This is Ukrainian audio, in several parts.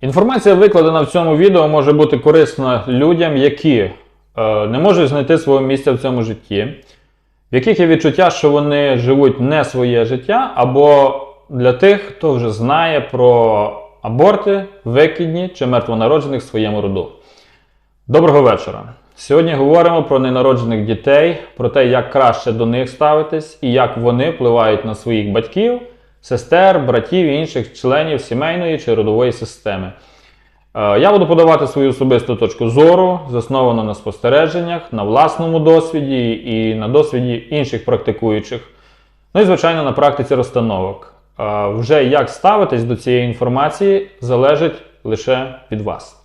Інформація, викладена в цьому відео, може бути корисна людям, які е, не можуть знайти свого місця в цьому житті, в яких є відчуття, що вони живуть не своє життя, або для тих, хто вже знає про аборти, викидні чи мертвонароджених в своєму роду. Доброго вечора! Сьогодні говоримо про ненароджених дітей, про те, як краще до них ставитись і як вони впливають на своїх батьків, сестер, братів і інших членів сімейної чи родової системи. Е, Я буду подавати свою особисту точку зору, засновану на спостереженнях, на власному досвіді і на досвіді інших практикуючих. Ну і, звичайно, на практиці розстановок. Е, Вже як ставитись до цієї інформації залежить лише від вас.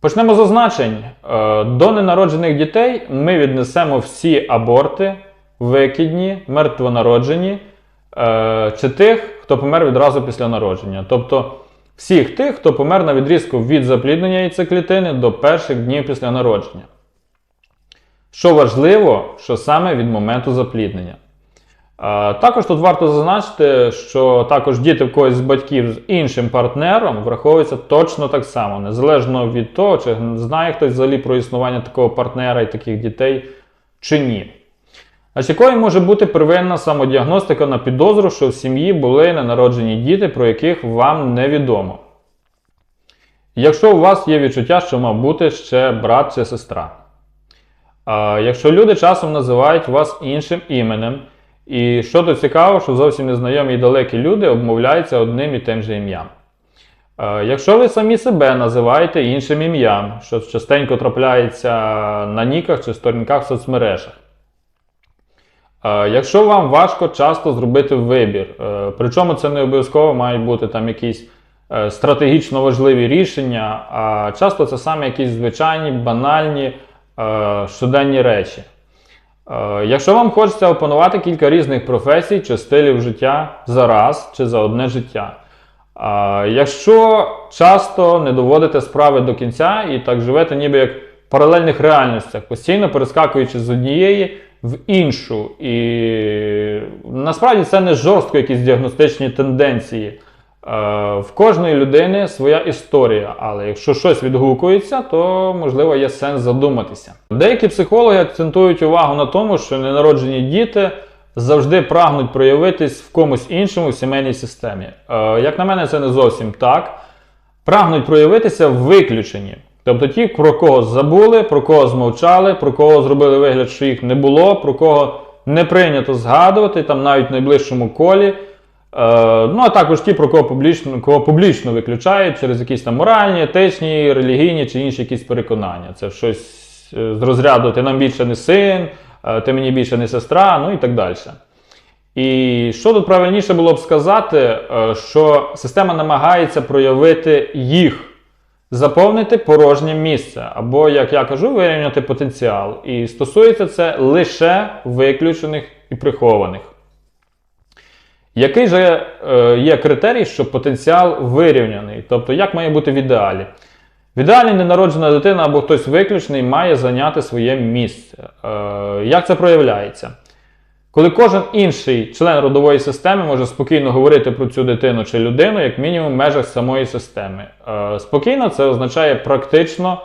Почнемо з означень. Е, До ненароджених дітей ми віднесемо всі аборти, викидні, мертвонароджені чи тих, хто помер відразу після народження. Тобто всіх тих, хто помер на відрізку від запліднення яйцеклітини до перших днів після народження. Що важливо, що саме від моменту запліднення. Е, Також тут варто зазначити, що також діти в когось з батьків з іншим партнером враховуються точно так само, незалежно від того, чи знає хтось взагалі про існування такого партнера і таких дітей чи ні. Значить, якою може бути первинна самодіагностика на підозру, що в сім'ї були ненароджені діти, про яких вам невідомо. Якщо у вас є відчуття, що мав бути ще брат чи сестра. А якщо люди часом називають вас іншим іменем, і що то цікаво, що зовсім незнайомі і далекі люди обмовляються одним і тим же ім'ям. Якщо ви самі себе називаєте іншим ім'ям, що частенько трапляється на ніках чи сторінках в соцмережах. Е, Якщо вам важко часто зробити вибір, е, причому це не обов'язково мають бути там якісь е, стратегічно важливі рішення, а часто це саме якісь звичайні, банальні щоденні речі. Якщо вам хочеться опанувати кілька різних професій чи стилів життя за раз чи за одне життя. Якщо часто не доводите справи до кінця і так живете ніби як в паралельних реальностях, постійно перескакуючи з однієї в іншу. І насправді це не жорстко якісь діагностичні тенденції. Е, В кожної людини своя історія, але якщо щось відгукується, то можливо є сенс задуматися. Деякі психологи акцентують увагу на тому, що ненароджені діти завжди прагнуть проявитись в комусь іншому в сімейній системі. Е, Як на мене, це не зовсім так. Прагнуть проявитися в виключенні. Тобто ті, про кого забули, про кого змовчали, про кого зробили вигляд, що їх не було, про кого не прийнято згадувати, там навіть в найближчому колі. Е, ну, а також ті, про кого публічно, кого публічно виключають через якісь там моральні, етичні, релігійні чи інші якісь переконання. Це щось е, з розряду ти нам більше не син, е, ти мені більше не сестра, ну і так далі. І що тут правильніше було б сказати, що система намагається проявити їх, заповнити порожнє місце, або, як я кажу, вирівняти потенціал. І стосується це лише виключених і прихованих. Який же е, є критерій, що потенціал вирівняний? Тобто, як має бути в ідеалі? В ідеалі ненароджена дитина або хтось виключений має зайняти своє місце. Е, як це проявляється? Коли кожен інший член родової системи може спокійно говорити про цю дитину чи людину, як мінімум, в межах самої системи. Е, спокійно це означає практично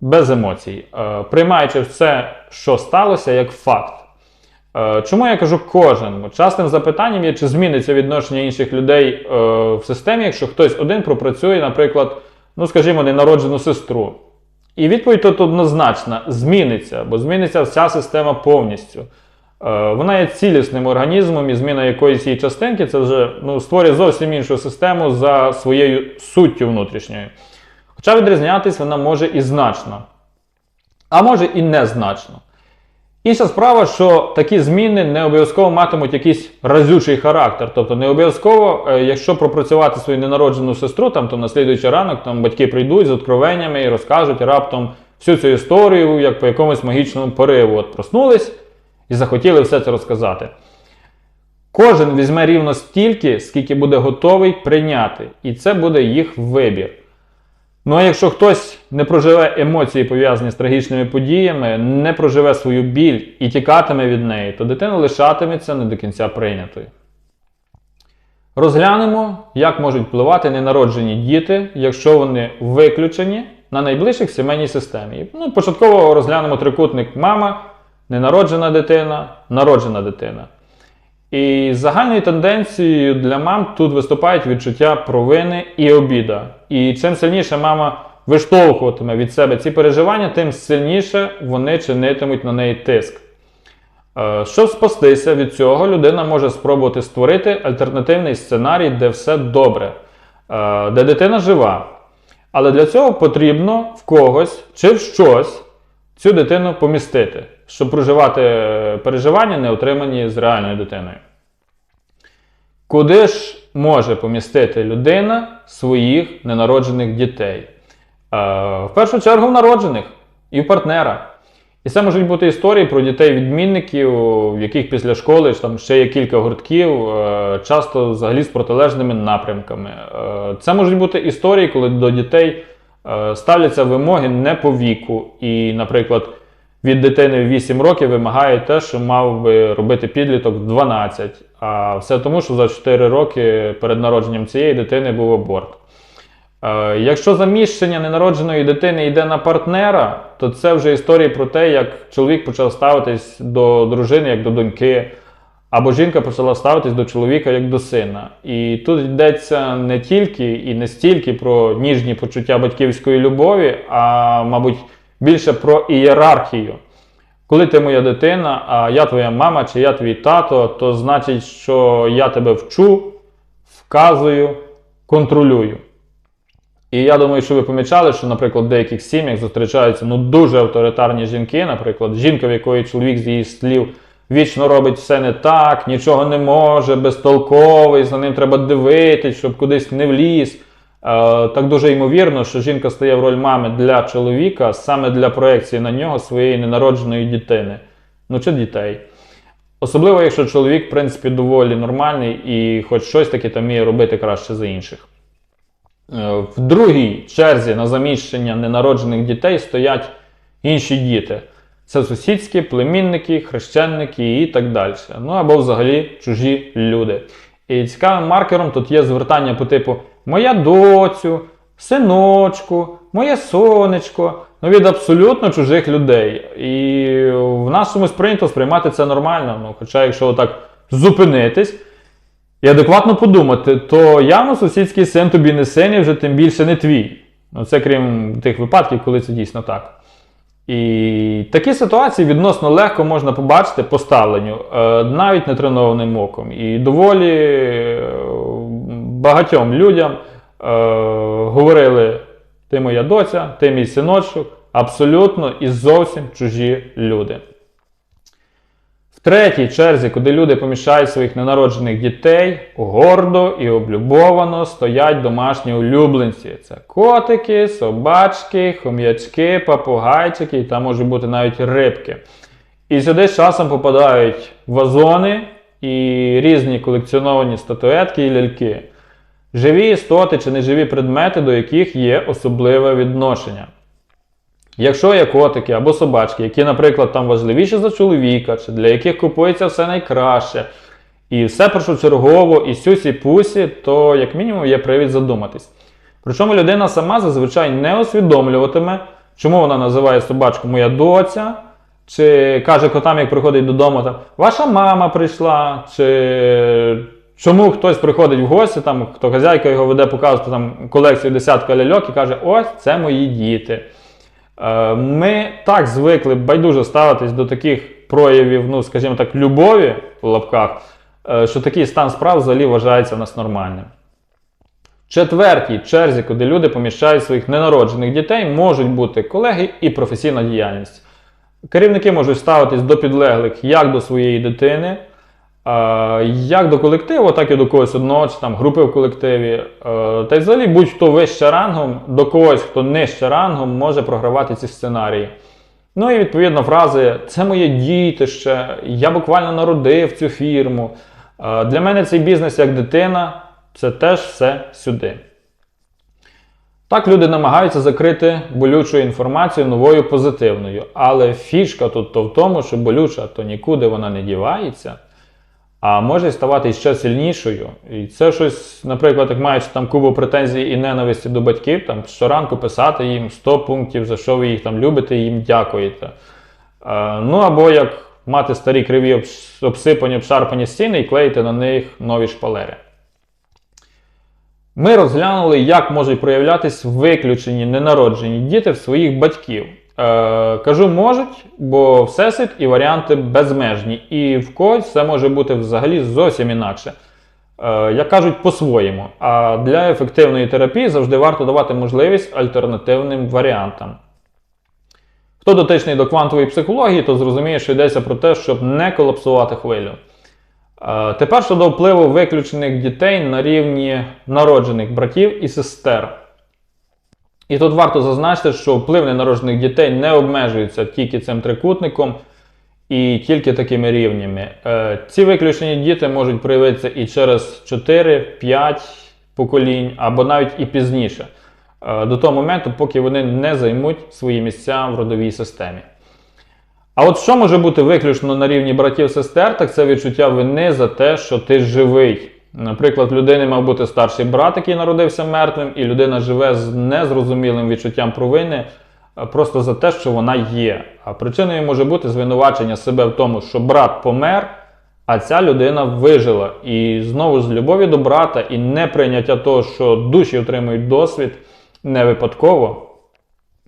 без емоцій, е, приймаючи все, що сталося, як факт. Е, Чому я кажу кожен? Частим запитанням є, чи зміниться відношення інших людей е, в системі, якщо хтось один пропрацює, наприклад, ну скажімо, ненароджену сестру. І відповідь тут однозначна: зміниться, бо зміниться вся система повністю. Е, Вона є цілісним організмом, і зміна якоїсь її частинки це вже ну, створює зовсім іншу систему за своєю суттю внутрішньою. Хоча відрізнятись вона може і значно, а може і незначно. Інша справа, що такі зміни не обов'язково матимуть якийсь разючий характер. Тобто не обов'язково, е, якщо пропрацювати свою ненароджену сестру, там, то на слідуючий ранок там, батьки прийдуть з откровеннями і розкажуть раптом всю цю історію, як по якомусь магічному пориву. От проснулись і захотіли все це розказати. Кожен візьме рівно стільки, скільки буде готовий прийняти, і це буде їх вибір. Ну а якщо хтось не проживе емоції, пов'язані з трагічними подіями, не проживе свою біль і тікатиме від неї, то дитина лишатиметься не до кінця прийнятою. Розглянемо, як можуть впливати ненароджені діти, якщо вони виключені на найближчих сімейній системі. Ну, початково розглянемо трикутник мама, ненароджена дитина, народжена дитина. І загальною тенденцією для мам тут виступають відчуття провини і обіда. І чим сильніше мама виштовхуватиме від себе ці переживання, тим сильніше вони чинитимуть на неї тиск. Е, Щоб спастися від цього, людина може спробувати створити альтернативний сценарій, де все добре, е, де дитина жива. Але для цього потрібно в когось чи в щось цю дитину помістити, щоб проживати е, переживання, не отримані з реальною дитиною. Куди ж може помістити людина своїх ненароджених дітей? Е, В першу чергу в народжених і в партнера. І це можуть бути історії про дітей-відмінників, в яких після школи там ще є кілька гуртків, е, часто взагалі з протилежними напрямками. Це можуть бути історії, коли до дітей ставляться вимоги не по віку. І, наприклад, від дитини в 8 років вимагає те, що мав би робити підліток в 12. А все тому, що за 4 роки перед народженням цієї дитини був аборт. Е, Якщо заміщення ненародженої дитини йде на партнера, то це вже історії про те, як чоловік почав ставитись до дружини як до доньки, або жінка почала ставитись до чоловіка як до сина. І тут йдеться не тільки і не стільки про ніжні почуття батьківської любові, а мабуть більше про ієрархію. Коли ти моя дитина, а я твоя мама чи я твій тато, то значить, що я тебе вчу, вказую, контролюю. І я думаю, що ви помічали, що, наприклад, в деяких сім'ях зустрічаються ну, дуже авторитарні жінки, наприклад, жінка, в якої чоловік з її слів вічно робить все не так, нічого не може, безтолковий, за ним треба дивитись, щоб кудись не вліз. Е, так дуже ймовірно, що жінка стає в роль мами для чоловіка саме для проекції на нього своєї ненародженої дитини. Ну чи дітей. Особливо, якщо чоловік, в принципі, доволі нормальний і хоч щось таке там вміє робити краще за інших. Е, В другій черзі на заміщення ненароджених дітей стоять інші діти. Це сусідські, племінники, хрещенники і так далі. Ну або взагалі чужі люди. І цікавим маркером тут є звертання по типу Моя доцю, синочку, моє сонечко. Ну, від абсолютно чужих людей. І в нас чомусь прийнято сприймати це нормально. Ну, хоча, якщо отак зупинитись, і адекватно подумати, то явно сусідський син тобі не син і вже тим більше не твій. Ну, це крім тих випадків, коли це дійсно так. І такі ситуації відносно легко можна побачити по ставленню, е, навіть нетренованим оком. І доволі е, багатьом людям е, говорили: ти моя доця, ти мій синочок, абсолютно і зовсім чужі люди. Третій черзі, куди люди поміщають своїх ненароджених дітей, гордо і облюбовано стоять домашні улюбленці. Це котики, собачки, хом'ячки, попугайчики та може бути навіть рибки. І сюди з часом попадають вазони і різні колекціоновані статуетки і ляльки. Живі істоти чи неживі предмети, до яких є особливе відношення. Якщо є котики або собачки, які, наприклад, там важливіші за чоловіка, чи для яких купується все найкраще, і все першочергово, і сюсі пусі, то як мінімум є привід задуматись. Причому людина сама зазвичай не усвідомлюватиме, чому вона називає собачку моя доця, чи каже котам, як приходить додому, там, ваша мама прийшла, чи чому хтось приходить в гості, там, хто хазяйка його веде показувати там, колекцію десятка ляльок і каже, ось це мої діти. Е, Ми так звикли байдуже ставитись до таких проявів, ну, скажімо так, любові в лапках, е, що такий стан справ взагалі вважається в нас нормальним. В четвертій черзі, куди люди поміщають своїх ненароджених дітей, можуть бути колеги і професійна діяльність. Керівники можуть ставитись до підлеглих як до своєї дитини, як до колективу, так і до когось одного, чи там групи в колективі. Е, Та й взагалі будь-хто вище рангом, до когось, хто нижче рангом, може програвати ці сценарії. Ну і відповідно фрази Це моє дітище, я буквально народив цю фірму. Е, Для мене цей бізнес як дитина це теж все сюди. Так люди намагаються закрити болючу інформацію новою позитивною. Але фішка тут то в тому, що болюча то нікуди вона не дівається. А може ставати ще сильнішою. І це щось, наприклад, як маючи там кубу претензій і ненависті до батьків, там щоранку писати їм 100 пунктів, за що ви їх там любите, і їм дякуєте. Е, ну або як мати старі криві обсипані, обшарпані стіни і клеїти на них нові шпалери. Ми розглянули, як можуть проявлятись виключені ненароджені діти в своїх батьків. Е, кажу, можуть, бо всесвіт і варіанти безмежні, і в когось це може бути взагалі зовсім інакше. Е, як кажуть, по-своєму. А для ефективної терапії завжди варто давати можливість альтернативним варіантам. Хто дотичний до квантової психології, то зрозуміє, що йдеться про те, щоб не колапсувати хвилю. Е, Тепер щодо впливу виключених дітей на рівні народжених братів і сестер. І тут варто зазначити, що вплив ненароджених дітей не обмежується тільки цим трикутником і тільки такими рівнями. Е, Ці виключені діти можуть проявитися і через 4-5 поколінь, або навіть і пізніше, е, до того моменту, поки вони не займуть свої місця в родовій системі. А от що може бути виключно на рівні братів-сестер, так це відчуття вини за те, що ти живий. Наприклад, людини мав бути старший брат, який народився мертвим, і людина живе з незрозумілим відчуттям провини е, просто за те, що вона є. А причиною може бути звинувачення себе в тому, що брат помер, а ця людина вижила. І знову з любові до брата і неприйняття того, що душі отримують досвід не випадково,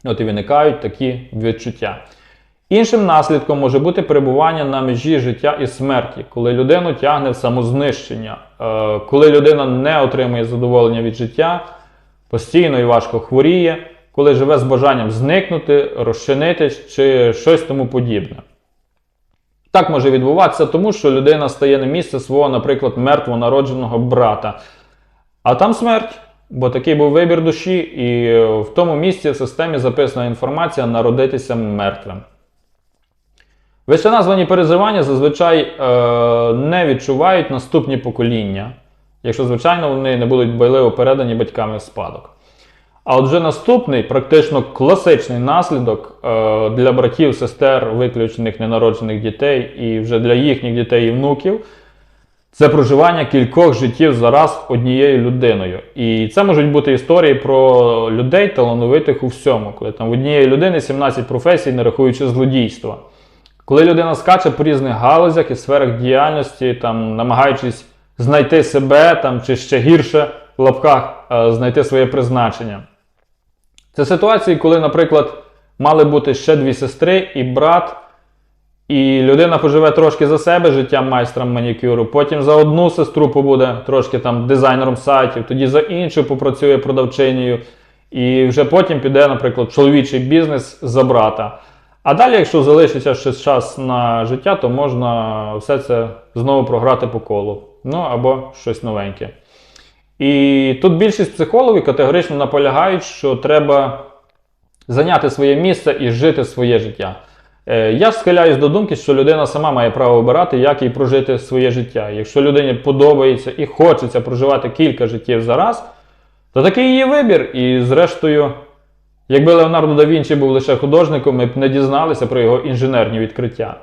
от і виникають такі відчуття. Іншим наслідком може бути перебування на межі життя і смерті, коли людину тягне в самознищення, е, коли людина не отримує задоволення від життя, постійно і важко хворіє, коли живе з бажанням зникнути, розчинитись чи щось тому подібне. Так може відбуватися, тому що людина стає на місце свого, наприклад, мертвонародженого брата. А там смерть, бо такий був вибір душі, і в тому місці в системі записана інформація народитися мертвим. Вище названі переживання зазвичай е, не відчувають наступні покоління, якщо, звичайно, вони не будуть байливо передані батьками в спадок. А отже, наступний, практично класичний наслідок е, для братів, сестер, виключених ненароджених дітей і вже для їхніх дітей і внуків це проживання кількох життів зараз однією людиною. І це можуть бути історії про людей талановитих у всьому, коли там в однієї людини 17 професій, не рахуючи злодійства. Коли людина скаче по різних галузях і сферах діяльності, там, намагаючись знайти себе там, чи ще гірше в лапках е, знайти своє призначення. Це ситуації, коли, наприклад, мали бути ще дві сестри і брат, і людина поживе трошки за себе життям майстром манікюру, потім за одну сестру побуде трошки там дизайнером сайтів, тоді за іншу попрацює продавчинею, і вже потім піде, наприклад, чоловічий бізнес за брата. А далі, якщо залишиться ще час на життя, то можна все це знову програти по колу. Ну або щось новеньке. І тут більшість психологів категорично наполягають, що треба зайняти своє місце і жити своє життя. Е, Я схиляюсь до думки, що людина сама має право обирати, як їй прожити своє життя. Якщо людині подобається і хочеться проживати кілька життів за раз, то такий її вибір. І зрештою, якби Леонардо да Вінчі був лише художником, ми б не дізналися про його інженерні відкриття.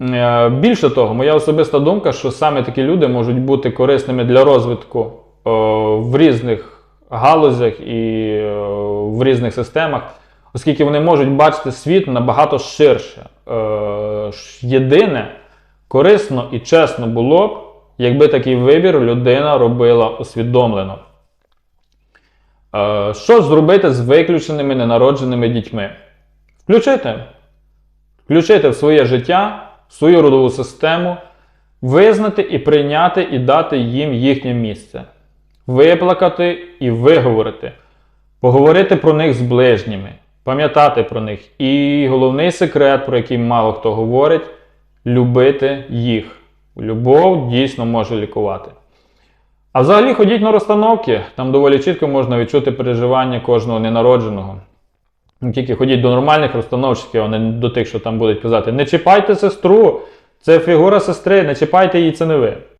Е, Більше того, моя особиста думка, що саме такі люди можуть бути корисними для розвитку е, в різних галузях і е, в різних системах, оскільки вони можуть бачити світ набагато ширше. Єдине, корисно і чесно було б, якби такий вибір людина робила усвідомлено. Е, Що зробити з виключеними ненародженими дітьми? Включити. Включити в своє життя, в свою родову систему, визнати і прийняти і дати їм їхнє місце, виплакати і виговорити, поговорити про них з ближніми, пам'ятати про них. І головний секрет, про який мало хто говорить любити їх. Любов дійсно може лікувати. А взагалі ходіть на розстановки, там доволі чітко можна відчути переживання кожного ненародженого. Ну, Тільки ходіть до нормальних розстановщиків, а не до тих, що там будуть казати: не чіпайте сестру, це фігура сестри, не чіпайте її, це не ви.